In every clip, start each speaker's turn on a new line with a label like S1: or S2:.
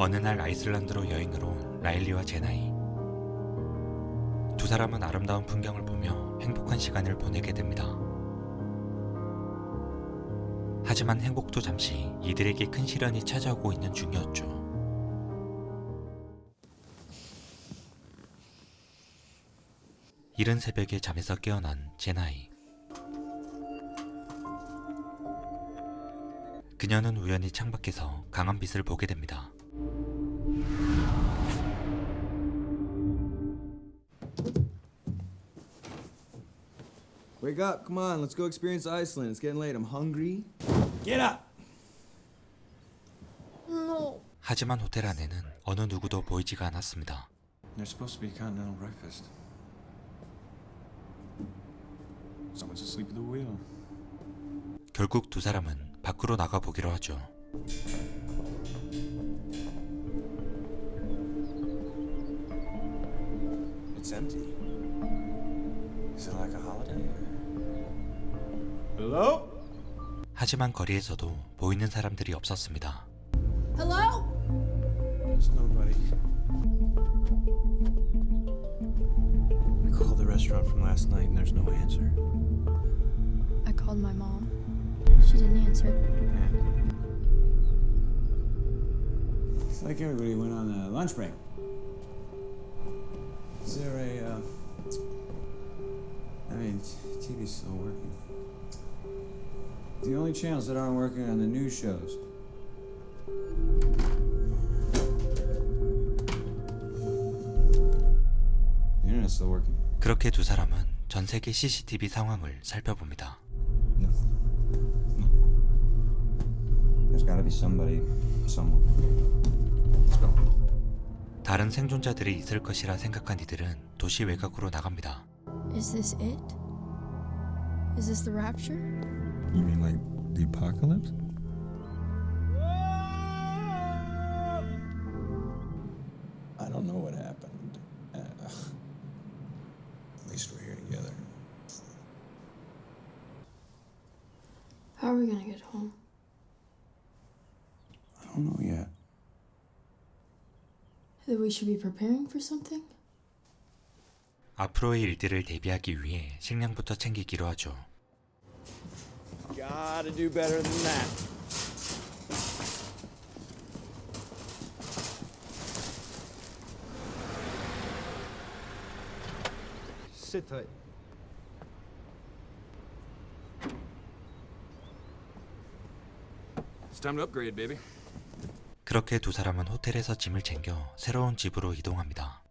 S1: 어느 날 아이슬란드로 여행으로 온 라일리와 제나이. 두 사람은 아름다운 풍경을 보며 행복한 시간을 보내게 됩니다. 하지만 행복도 잠시 이들에게 큰 시련이 찾아오고 있는 중이었죠. 이른 새벽에 잠에서 깨어난 제나이. 그녀는 우연히 창밖에서 강한 빛을 보게 됩니다.
S2: Wake up, come on, let's go experience Iceland. It's getting late. I'm hungry. Get up!
S3: No.
S1: 하지만 호텔 안에는 어느 누구도 보이지가 않았습니다.
S4: There's supposed to be continental breakfast. Someone's asleep at the wheel.
S1: 결국 두 사람은 밖으로 나가 보기로 하죠.
S4: It's empty. Hello?
S1: 하지만 거리에서도 보이는 사람들이 없었습니다.
S3: Hello?
S4: There's nobody. We called the restaurant from last night and there's no answer.
S3: I called my mom. She didn't answer.
S2: It's like everybody went on a lunch break. Is there a, uh, I mean, TV's still working. The only channels that aren't working are the news shows. The internet's still working.
S1: 그렇게 두 사람은 전 세계 CCTV 상황을 살펴봅니다.
S2: No. There's gotta be somebody, somewhere. Let's go.
S1: 다른 생존자들이 있을 것이라 생각한 이들은 도시 외곽으로 나갑니다.
S3: Is this it? Is this the rapture?
S4: You mean like the apocalypse?
S2: I don't know what happened. Uh, at least we're here together.
S3: How are we gonna get home?
S2: I don't know yet.
S3: That we should be preparing for something?
S1: 앞으로의 일들을 대비하기 위해 식량부터 챙기기로 하죠.
S2: Gotta do better than that.
S5: Sit tight.
S4: It's time to upgrade, baby.
S1: 그렇게 두 사람은 호텔에서 짐을 챙겨 새로운 집으로 이동합니다.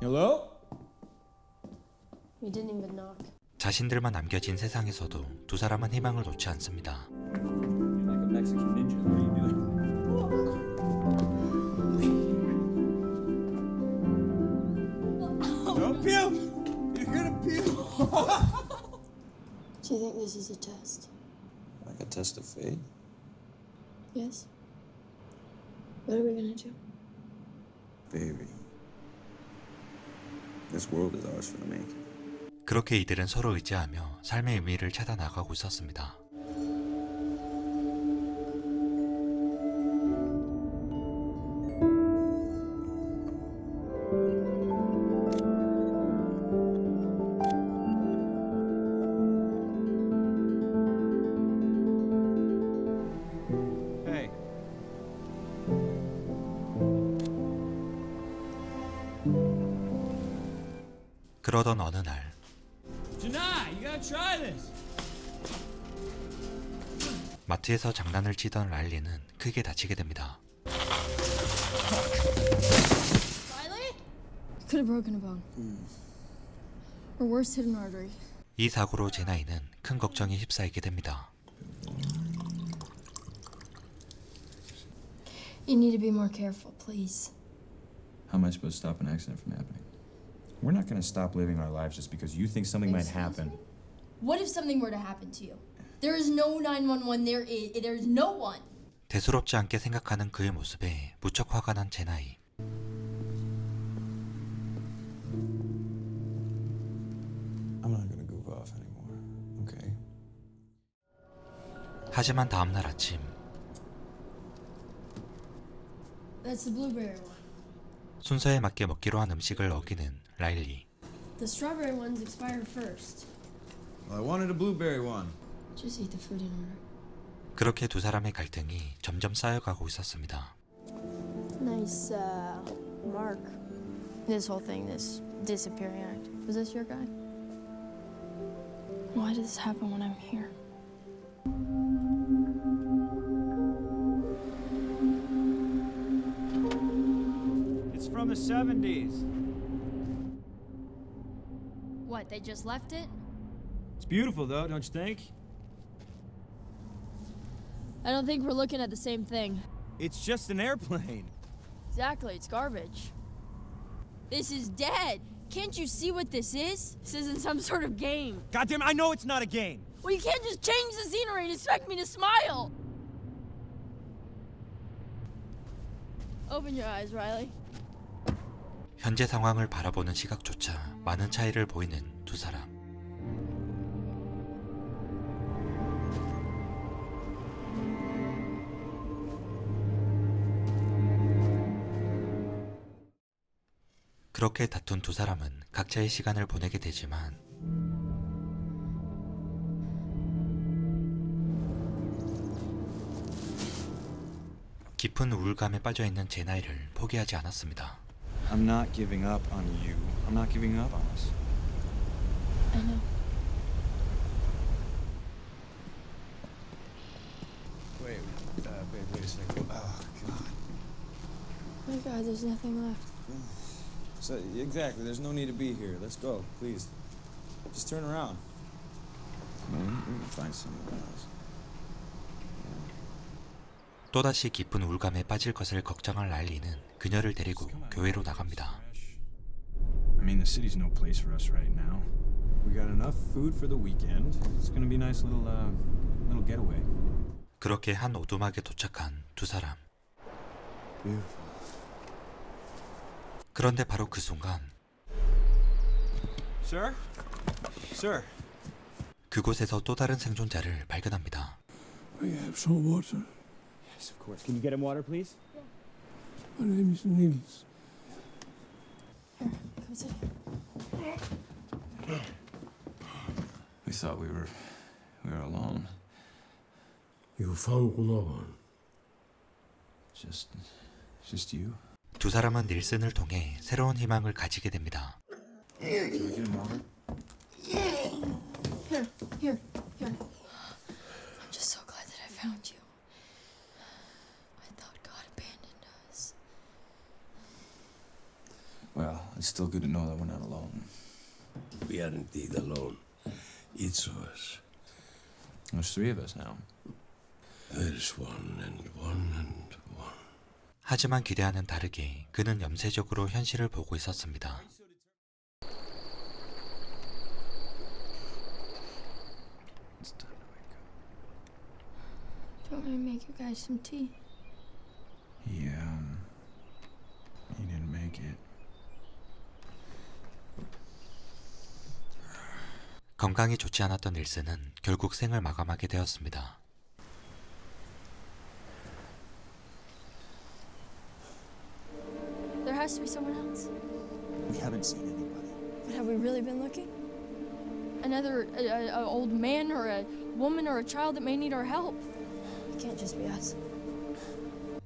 S2: Hello?
S3: We didn't even knock.
S1: 자신들만 남겨진 세상에서도 두 사람은 희망을 놓지 않습니다.
S2: You're like a Mexican ninja. What are you doing? Don't puke! You're gonna puke!
S3: Do you think this is a test?
S2: Like a test of fate?
S3: Yes? What are we gonna do?
S2: Baby. This world is ours for the making.
S1: 그렇게 이들은 서로 의지하며 삶의 의미를 찾아 나가고 있었습니다. 그러던 어느 날 마트에서 장난을 치던 랄리는 크게 다치게 됩니다. 이 사고로 제나이는 큰 걱정에 휩싸이게 됩니다.
S3: You need to be more careful, please.
S2: How am I supposed to stop an accident from happening? We're not gonna stop living our lives just because you think something might happen.
S3: What if something were to happen to you? There is no 911. There is. There's no one.
S1: 대수롭지 않게 생각하는 그의 모습에 무척 화가 난 제나이.
S2: I'm not gonna goof off anymore, okay?
S1: 하지만 다음 날 아침
S3: That's the blueberry one.
S1: 순서에 맞게 먹기로 한 음식을 어기는 라일리.
S3: The strawberry ones expire first.
S2: Well, I wanted a blueberry one.
S3: Just eat the food in order.
S1: 그렇게 두 사람의 갈등이 점점 쌓여가고 있었습니다.
S3: Nice, uh, mark. This whole thing, this disappearing act. Was this your guy? Why does this happen when I'm here?
S5: It's from the 70s.
S3: What, they just left it?
S5: It's beautiful, though, don't you think?
S3: I don't think we're looking at the same thing.
S5: It's just an airplane.
S3: Exactly, it's garbage. This is dead. Can't you see what this is? This isn't some sort of game.
S5: Goddamn, I know it's not a game.
S3: Well, you can't just change the scenery and expect me to smile. Open your eyes, Riley.
S1: 현재 상황을 바라보는 시각조차 많은 차이를 보이는 두 사람. 그렇게 다툰 두 사람은 각자의 시간을 보내게 되지만 깊은 우울감에 빠져 있는 제나이를 포기하지 않았습니다.
S2: I'm not giving up on you. I'm not giving up on us.
S3: I know.
S2: Wait, uh, wait, wait a second. Oh, God.
S3: Oh my god, there's nothing left.
S2: So, exactly, there's no need to be here. Let's go, please. Just turn around. Man, we can find somewhere else.
S1: 또다시 깊은 우울감에 빠질 것을 걱정한 라일리는 그녀를 데리고 교회로 나갑니다.
S2: I mean, the city's no place for us right now. We got enough food for the weekend. It's gonna be a nice little, uh, little getaway.
S1: 그렇게 한 오두막에 도착한 두 사람.
S2: Beautiful.
S1: 그런데 바로 그 순간
S5: Sir? Sir.
S1: 그곳에서 또 다른 생존자를 발견합니다.
S6: I have some water.
S5: Yes, of course. Can you get him water, please?
S6: My name is Niels.
S3: Come sit.
S2: We thought we were, we were alone.
S6: You found no one.
S2: Just, just you.
S1: 두 사람은 닐슨을 통해 새로운 희망을 가지게 됩니다.
S2: Can we get him water?
S3: Here, here, here. I'm just so glad that I found you. I thought God abandoned us.
S2: Well, it's still good to know that we're not alone.
S6: We are indeed alone. Each of us.
S2: There's three of us now.
S6: There is one and one and one.
S1: 하지만 기대와는 다르게 그는 염세적으로 현실을 보고 있었습니다.
S3: Make you guys some tea?
S2: Um, he didn't make it.
S1: 건강이 좋지 않았던 닐슨은 결국 생을 마감하게 되었습니다.
S3: There has to be someone else.
S7: We haven't seen anybody.
S3: But have we really been looking? Another a, a, a old man or a woman or a child that may need our help. It can't just be us.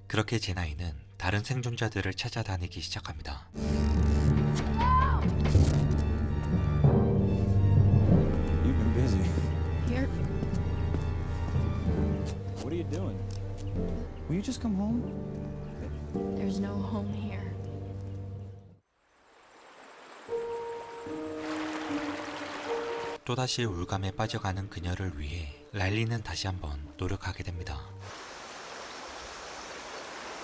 S1: 그렇게 제나이는 다른 생존자들을 찾아다니기 시작합니다.
S2: You've been busy.
S3: Here,
S2: What are you doing? Will you just come home?
S3: there's no home here.
S1: 또다시 우울감에 빠져가는 그녀를 위해 라일리는 다시 한번 노력하게 됩니다.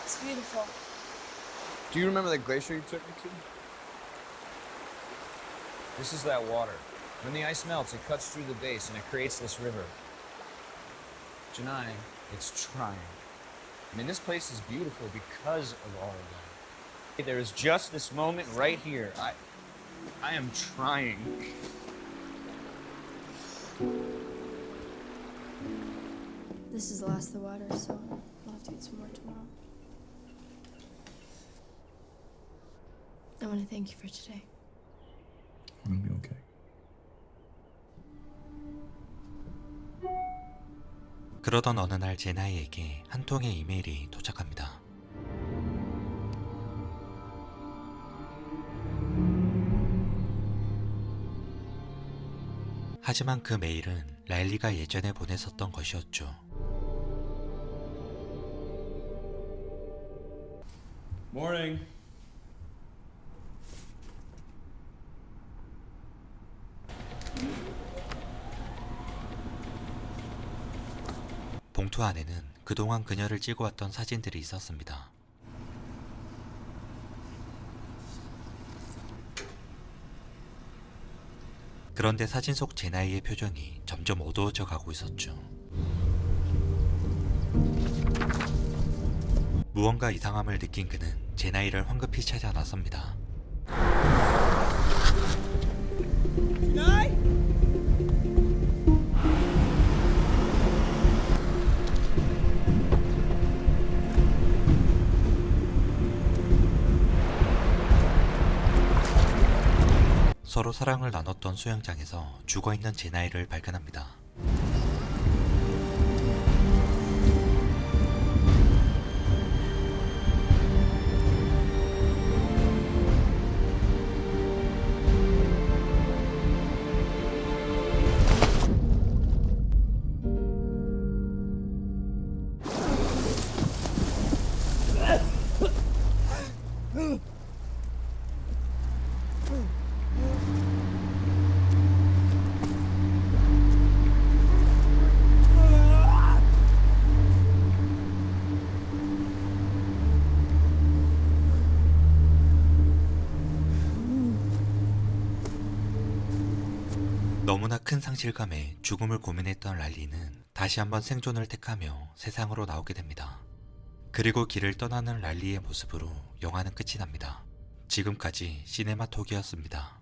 S3: It's beautiful.
S7: Do you remember that glacier you took me to? This is that water. When the ice melts, it cuts through the base and it creates this river. Janai, it's trying. I mean, this place is beautiful because of all of that. There is just this moment right here. I, I am trying.
S3: This is the last of the water, so we'll have to get some more tomorrow. I want to thank you for today.
S8: I'm gonna be okay.
S1: 그러던 어느 날 제나이에게 한 통의 이메일이 도착합니다. 하지만 그 메일은 라일리가 예전에 보냈었던 것이었죠.
S2: Morning.
S1: 봉투 안에는 그동안 그녀를 찍어왔던 사진들이 있었습니다. 그런데 사진 속 제나이의 표정이 점점 어두워져 가고 있었죠. 무언가 이상함을 느낀 그는 제나이를 황급히 찾아 나섭니다. 서로 사랑을 나눴던 수영장에서 죽어 있는 제나이를 발견합니다. 큰 상실감에 죽음을 고민했던 랄리는 다시 한번 생존을 택하며 세상으로 나오게 됩니다. 그리고 길을 떠나는 랄리의 모습으로 영화는 끝이 납니다. 지금까지 시네마톡이었습니다.